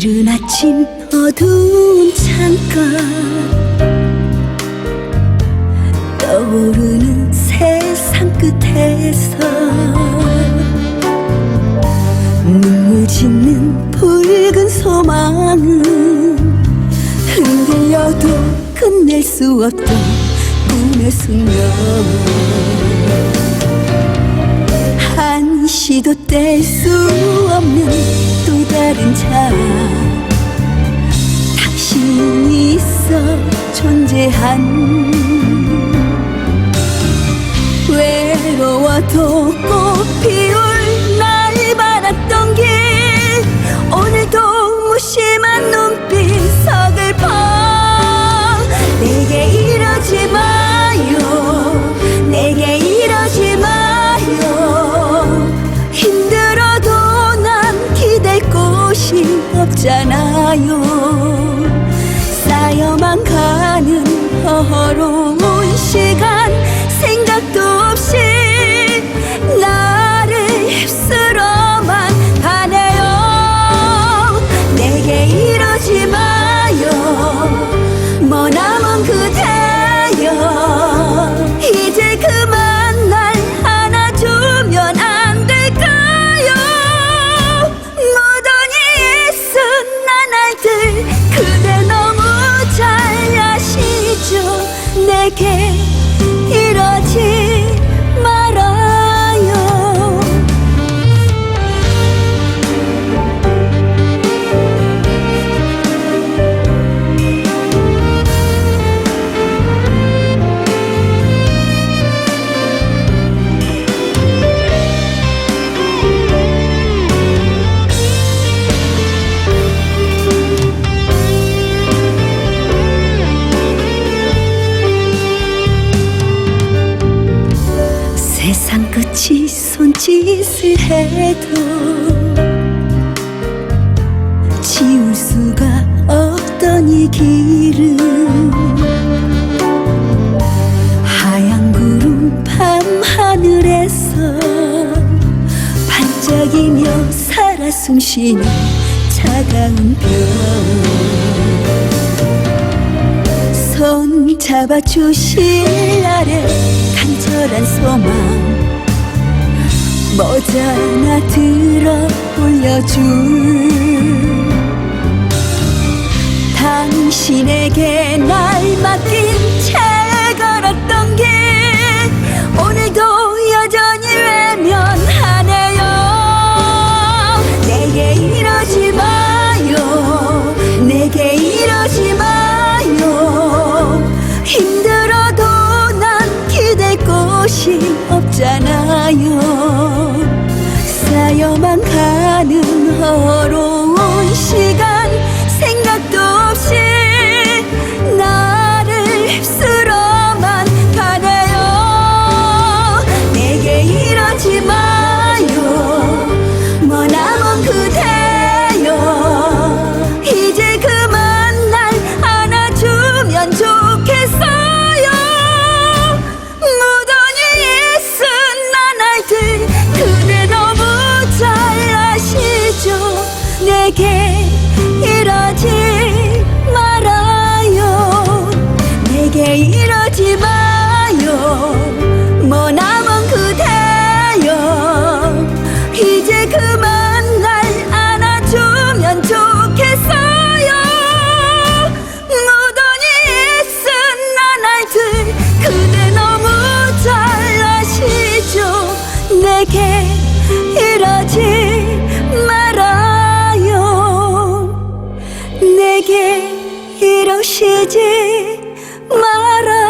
이른 아침 어두운 창가. 떠오르는 세상 끝에서 눈물 짓는 붉은 소망은 흔들려도 끝낼 수 없던 꿈의 숙명. 한시도 뗄 수 없는 또 다른 자 당신이 있어 존재한 외로워도 곳이 없잖아요. 쌓여만 가는 허허로 해도 지울 수가 없던 이 길은 하얀 구름 밤하늘에서 반짝이며 살아 숨쉬는 차가운 별. 손 잡아주실 날에 간절한 소망 모자나 들어 올려줄 당신에게 날 쌓여만 가는 허로운 시 이러지 마요. 머나먼 그대여. 이제 그만 날 안아주면 좋겠어요. 무던히 애쓴 나날들 그대 너무 잘 아시죠? 내게 Mara.